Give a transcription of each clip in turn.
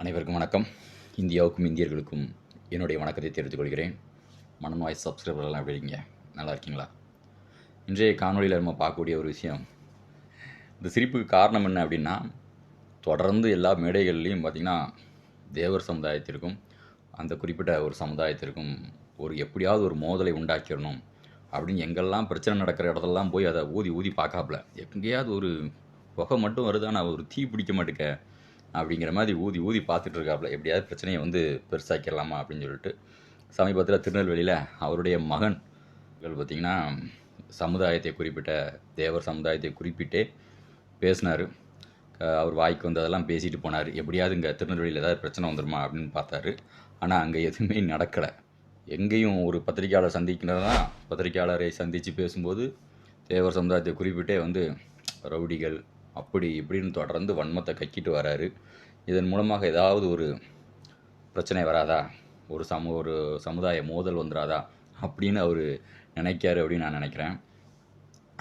அனைவருக்கும் வணக்கம். இந்தியாவுக்கும் இந்தியர்களுக்கும் என்னுடைய வணக்கத்தை தெரிவித்துக் கொள்கிறேன். மனம் வாய்ஸ் சப்ஸ்கிரைபர்லாம் எப்படி இருக்கீங்க? நல்லா இருக்கீங்களா? இன்றைய காணொலியில் நம்ம பார்க்கக்கூடிய ஒரு விஷயம் இந்த சிரிப்புக்கு காரணம் என்ன அப்படின்னா தொடர்ந்து எல்லா மேடைகள்லையும் பார்த்திங்கன்னா தேவர் சமுதாயத்திற்கும் அந்த குறிப்பிட்ட ஒரு சமுதாயத்திற்கும் ஒரு எப்படியாவது ஒரு மோதலை உண்டாக்கிடணும் அப்படின்னு எங்கெல்லாம் பிரச்சனை நடக்கிற இடத்துலலாம் போய் அதை ஊதி ஊதி பார்க்காப்புல. எங்கேயாவது ஒரு புகை மட்டும் வருது ஆனால் ஒரு தீ பிடிக்க மாட்டேங்க. அப்படிங்கிற மாதிரி ஊதி ஊதி பார்த்துட்டு இருக்காப்புல எப்படியாவது பிரச்சனையை வந்து பெருசாக்கிடலாமா அப்படின்னு சொல்லிட்டு. சமீபத்தில் திருநெல்வேலியில் அவருடைய மகன்கள் பார்த்திங்கன்னா சமுதாயத்தை குறிப்பிட்ட தேவர் சமுதாயத்தை குறிப்பிட்டே பேசினார். அவர் வாய்க்கு வந்ததெல்லாம் பேசிட்டு போனார். எப்படியாவது இங்கே திருநெல்வேலியில் ஏதாவது பிரச்சனை வந்துருமா அப்படின்னு பார்த்தாரு. ஆனால் அங்கே எதுவுமே நடக்கலை. எங்கேயும் ஒரு பத்திரிக்கையாளர் சந்திக்கிறதா பத்திரிக்கையாளரை சந்தித்து பேசும்போது தேவர் சமுதாயத்தை குறிப்பிட்டே வந்து ரவுடிகள் அப்படி இப்படின்னு தொடர்ந்து வன்மத்தை கக்கிட்டு வராரு. இதன் மூலமாக ஏதாவது ஒரு பிரச்சனை வராதா? ஒரு சம ஒரு சமுதாய மோதல் வந்துடாதா அப்படின்னு அவர் நினைக்காரு அப்படின்னு நான் நினைக்கிறேன்.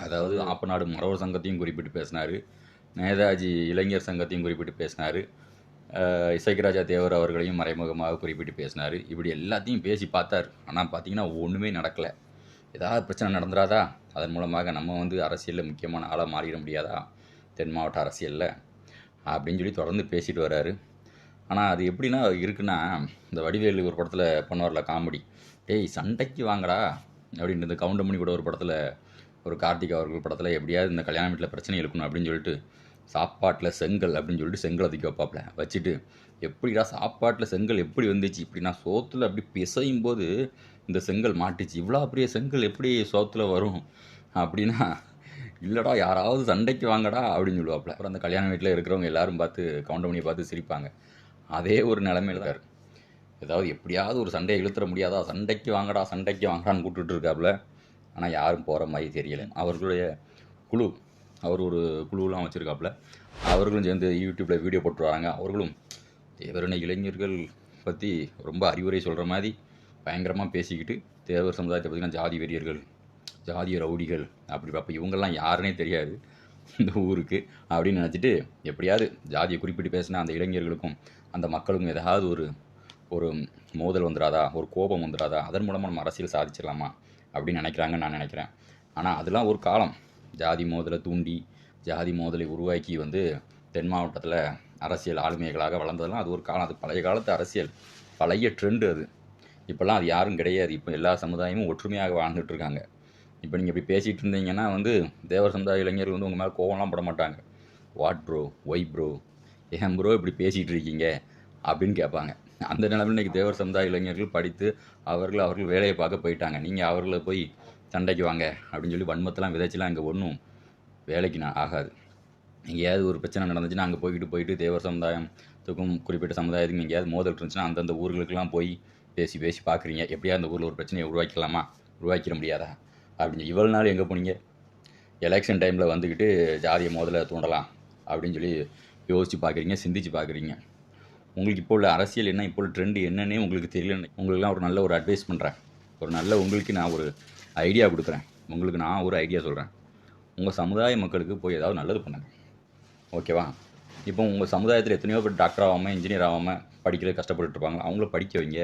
அதாவது ஆப்பநாடு மரவர் சங்கத்தையும் குறிப்பிட்டு பேசினார். நேதாஜி இளைஞர் சங்கத்தையும் குறிப்பிட்டு பேசினார். இசைக்கராஜா தேவர் அவர்களையும் மறைமுகமாக குறிப்பிட்டு பேசினார். இப்படி எல்லாத்தையும் பேசி பார்த்தார். ஆனால் பார்த்தீங்கன்னா ஒன்றுமே நடக்கலை. ஏதாவது பிரச்சனை நடந்துடாதா அதன் மூலமாக நம்ம வந்து அரசியலில் முக்கியமான ஆளாக மாறிட முடியாதா? தென் மாவட்ட அரசியலில் அப்படின்னு சொல்லி தொடர்ந்து பேசிட்டு வர்றாரு. ஆனால் அது எப்படின்னா இருக்குன்னா இந்த வடிவேலு ஒரு படத்தில் பண்ணுவார்ல காமெடி. டேய் சண்டைக்கு வாங்கடா அப்படின்றது இந்த கவுண்டமணி கூட ஒரு படத்தில் ஒரு கார்த்திக் அவர்கள் படத்தில் எப்படியாவது இந்த கல்யாண வீட்டில் பிரச்சனை இருக்கணும் அப்படின்னு சொல்லிட்டு சாப்பாட்டில் செங்கல் அப்படின்னு சொல்லிட்டு செங்கல் தூக்கி வைப்பாப்புல வச்சுட்டு எப்படிடா சாப்பாட்டில் செங்கல் எப்படி வந்துச்சு? இப்படின்னா சோத்தில் அப்படி பிசையும் போது இந்த செங்கல் மாட்டுச்சு. இவ்வளோ பெரிய செங்கல் எப்படி சோத்தில் வரும்? அப்படின்னா இல்லைடா யாராவது சண்டைக்கு வாங்கடா அப்படின்னு சொல்லுவாப்புல. அப்புறம் அந்த கல்யாண வீட்டில் இருக்கிறவங்க எல்லாரும் பார்த்து கவுண்டமணியை பார்த்து சிரிப்பாங்க. அதே ஒரு நிலைமையில் இருக்கார் ஏதாவது எப்படியாவது ஒரு சண்டையை இழுத்துற முடியாதா? சண்டைக்கு வாங்கடா சண்டைக்கு வாங்கடான்னு கூப்பிட்டுட்டு இருக்காப்புல. ஆனால் யாரும் போகிற மாதிரி தெரியல. அவர்களுடைய குழு அவர் ஒரு குழுவெலாம் வச்சுருக்காப்புல. அவர்களும் சேர்ந்து யூடியூப்பில் வீடியோ போட்டு வராங்க. அவர்களும் தேவரின இளைஞர்கள் பற்றி ரொம்ப அறிவுரை சொல்கிற மாதிரி பயங்கரமாக பேசிக்கிட்டு தேவர் சமுதாயத்தை பார்த்திங்கன்னா ஜாதி வெறியர்கள் ஜாதிய ரவுடிகள் அப்படி அப்போ இவங்கெல்லாம் யாருன்னே தெரியாது. இந்த ஊருக்கு அப்படின்னு நினச்சிட்டு எப்படியாவது ஜாதியை குறிப்பிட்டு பேசினா அந்த இளைஞர்களுக்கும் அந்த மக்களுக்கும் ஏதாவது ஒரு ஒரு மோதல் வந்துடாதா ஒரு கோபம் வந்துடாதா அதன் மூலமாக நம்ம அரசியல் சாதிச்சிடலாமா? அப்படின்னு நினைக்கிறாங்கன்னு நான் நினைக்கிறேன். ஆனால் அதெல்லாம் ஒரு காலம். ஜாதி மோதலை தூண்டி ஜாதி மோதலை உருவாக்கி வந்து தென் மாவட்டத்தில் அரசியல் ஆளுமைகளாக வளர்ந்ததெல்லாம் அது ஒரு காலம். அது பழைய காலத்து அரசியல். பழைய ட்ரெண்டு அது. இப்போல்லாம் அது யாரும் கிடையாது. இப்போ எல்லா சமுதாயமும் ஒற்றுமையாக வாழ்ந்துட்டுருக்காங்க இப்போ நீங்கள் இப்படி பேசிகிட்டு இருந்தீங்கன்னா வந்து தேவர் சமுதாய இளைஞர்கள் வந்து உங்கள் மேலே கோவம்லாம் பட மாட்டாங்க. வாட் ப்ரோ ஒய் ப்ரோ ஏன் ப்ரோ இப்படி பேசிகிட்டு இருக்கீங்க? அப்படின்னு கேட்பாங்க. அந்த நிலைமையில் இன்றைக்கி தேவர் சமுதாய இளைஞர்கள் படித்து அவர்கள் அவர்கள் வேலையை பார்க்க போயிட்டாங்க. நீங்கள் அவர்களை போய் சண்டைக்கு வாங்க அப்படின்னு சொல்லி வன்மத்தெல்லாம் விதைச்செலாம் இங்கே ஒன்றும் வேலைக்கு நான் ஆகாது. எங்கேயாவது ஒரு பிரச்சனை நடந்துச்சுன்னா அங்கே போய்கிட்டு போயிட்டு தேவர் சமுதாயத்துக்கும் குறிப்பிட்ட சமுதாயத்துக்கும் எங்கேயாவது மோதல் இருந்துச்சுன்னா அந்தந்த ஊர்களுக்கெல்லாம் போய் பேசி பேசி பார்க்குறீங்க. எப்படியா அந்த ஊரில் ஒரு பிரச்சனையை உருவாக்கலாமா உருவாக்கிட முடியாதா? அப்படின்னு இவ்வளோ நாள் எங்கே போனீங்க? எலெக்ஷன் டைமில் வந்துக்கிட்டு ஜாதியை முதல்ல தூண்டலாம் அப்படின்னு சொல்லி யோசித்து பார்க்குறீங்க சிந்திச்சு பார்க்குறீங்க உங்களுக்கு இப்போ உள்ள அரசியல் என்ன? இப்போ உள்ள ட்ரெண்டு என்னன்னே உங்களுக்கு தெரியலன்னு உங்களுக்குலாம் ஒரு நல்ல ஒரு அட்வைஸ் பண்ணுறேன் ஒரு நல்ல உங்களுக்கு நான் ஒரு ஐடியா கொடுக்குறேன். உங்களுக்கு நான் ஒரு ஐடியா சொல்கிறேன் உங்கள் சமுதாய மக்களுக்கு போய் ஏதாவது நல்லது பண்ணுங்கள் ஓகேவா? இப்போ உங்கள் சமுதாயத்தில் எத்தனையோ பேர் டாக்டர் ஆகாமல் இன்ஜினியர் ஆகாமல் படிக்கிறது கஷ்டப்பட்டுட்டு இருப்பாங்க. அவங்கள படிக்க வைங்க.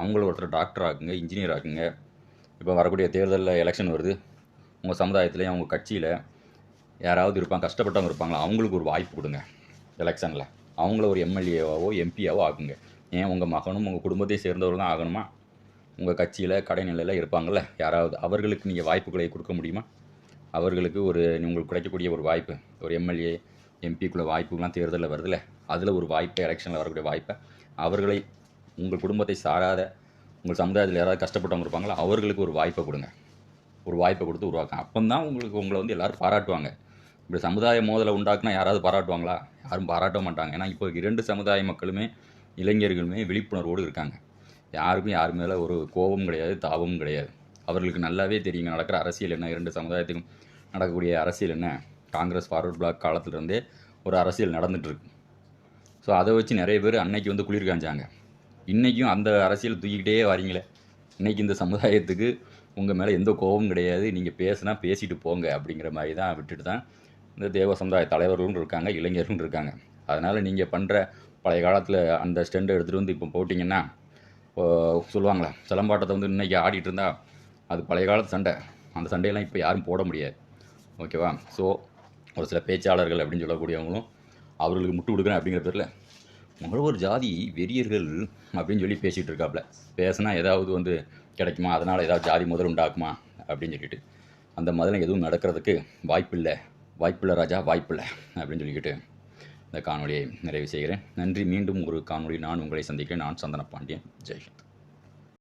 அவங்கள ஒருத்தர் டாக்டர் ஆக்குங்க இன்ஜினியர் ஆக்குங்க. இப்போ வரக்கூடிய தேர்தலில் எலெக்ஷன் வருது. உங்கள் சமுதாயத்துலேயும் அவங்க கட்சியில் யாராவது இருப்பாங்க கஷ்டப்பட்டவங்க இருப்பாங்களா அவங்களுக்கு ஒரு வாய்ப்பு கொடுங்க. எலெக்ஷனில் அவங்கள ஒரு எம்எல்ஏவாவோ எம்பியாவோ ஆகுங்க ஏன் உங்கள் மகனும் உங்கள் குடும்பத்தையும் சேர்ந்தவர் தான் ஆகணுமா? உங்கள் கட்சியில் கடைநிலையில் இருப்பாங்கள்ல யாராவது. அவர்களுக்கு நீங்கள் வாய்ப்புகளை கொடுக்க முடியுமா? அவர்களுக்கு ஒரு உங்களுக்கு கிடைக்கக்கூடிய ஒரு வாய்ப்பு. ஒரு எம்எல்ஏ எம்பிக்குள்ள வாய்ப்புலாம் தேர்தலில் வருதுல்ல அதில் ஒரு வாய்ப்பை எலெக்ஷனில் வரக்கூடிய வாய்ப்பை அவர்களை உங்கள் குடும்பத்தை சாராத உங்கள் சமுதாயத்தில் யாராவது கஷ்டப்பட்டவங்க இருப்பாங்களோ அவர்களுக்கு ஒரு வாய்ப்பை கொடுங்க. ஒரு வாய்ப்பை கொடுத்து உருவாக்க அப்போ தான் உங்களுக்கு உங்களை வந்து எல்லோரும் பாராட்டுவாங்க. இப்படி சமுதாய மோதலை உண்டாக்குனா யாராவது பாராட்டுவாங்களா? யாரும் பாராட்ட மாட்டாங்க. ஏன்னா இப்போ இரண்டு சமுதாய மக்களுமே இளைஞர்களுமே விழிப்புணர்வோடு இருக்காங்க. யாருக்கும் யார் மேலே ஒரு கோபம் கிடையாது தாபமும் கிடையாது. அவர்களுக்கு நல்லாவே தெரியுங்க நடக்கிற அரசியல் என்ன? இரண்டு சமுதாயத்துக்கும் நடக்கக்கூடிய அரசியல் என்ன? காங்கிரஸ் ஃபார்வர்ட் பிளாக் காலத்துலேருந்தே ஒரு அரசியல் நடந்துகிட்ருக்கு ஸோ அதை வச்சு நிறைய பேர் அன்னைக்கு வந்து குளிர் காஞ்சாங்க. இன்றைக்கும் அந்த அரசியல் தூக்கிக்கிட்டே வரீங்களே. இன்றைக்கி இந்த சமுதாயத்துக்கு உங்கள் மேலே எந்த கோபமும் கிடையாது. நீங்கள் பேசுனா பேசிட்டு போங்க அப்படிங்கிற மாதிரி தான் விட்டுட்டு தான் இந்த தேவ சமுதாய தலைவர்களும் இருக்காங்க இளைஞர்களும் இருக்காங்க. அதனால் நீங்கள் பண்ணுற பழைய காலத்தில் அந்த ஸ்டெண்டை எடுத்துகிட்டு வந்து இப்போ போட்டிங்கன்னா சொல்லுவாங்களே சிலம்பாட்டத்தை வந்து இன்றைக்கி ஆடிட்டு இருந்தால் அது பழைய காலத்து சண்டை. அந்த சண்டையெல்லாம் இப்போ யாரும் போட முடியாது. ஓகேவா? ஸோ ஒரு சில பேச்சாளர்கள் அப்படின்னு சொல்லக்கூடியவங்களும் அவர்களுக்கு முட்டு கொடுக்குறேன் அப்படிங்கிற பேரில் ஒரு ஜாதி வெறியர்கள் அப்படின்னு சொல்லி பேசிகிட்டு இருக்காப்புல பேசினா ஏதாவது வந்து கிடைக்குமா? அதனால் ஏதாவது ஜாதி முதல் உண்டாக்குமா? அப்படின்னு சொல்லிட்டு. அந்த மாதிரிலாம் எதுவும் நடக்கிறதுக்கு வாய்ப்பில்லை. வாய்ப்பில்லை ராஜா வாய்ப்பில்லை அப்படின்னு சொல்லிக்கிட்டு இந்த காணொலியை நிறைவு செய்கிறேன். நன்றி. மீண்டும் ஒரு காணொலி நான் உங்களை சந்திக்கிறேன். நான் சந்தன பாண்டியன். ஜெய்ஹிந்த்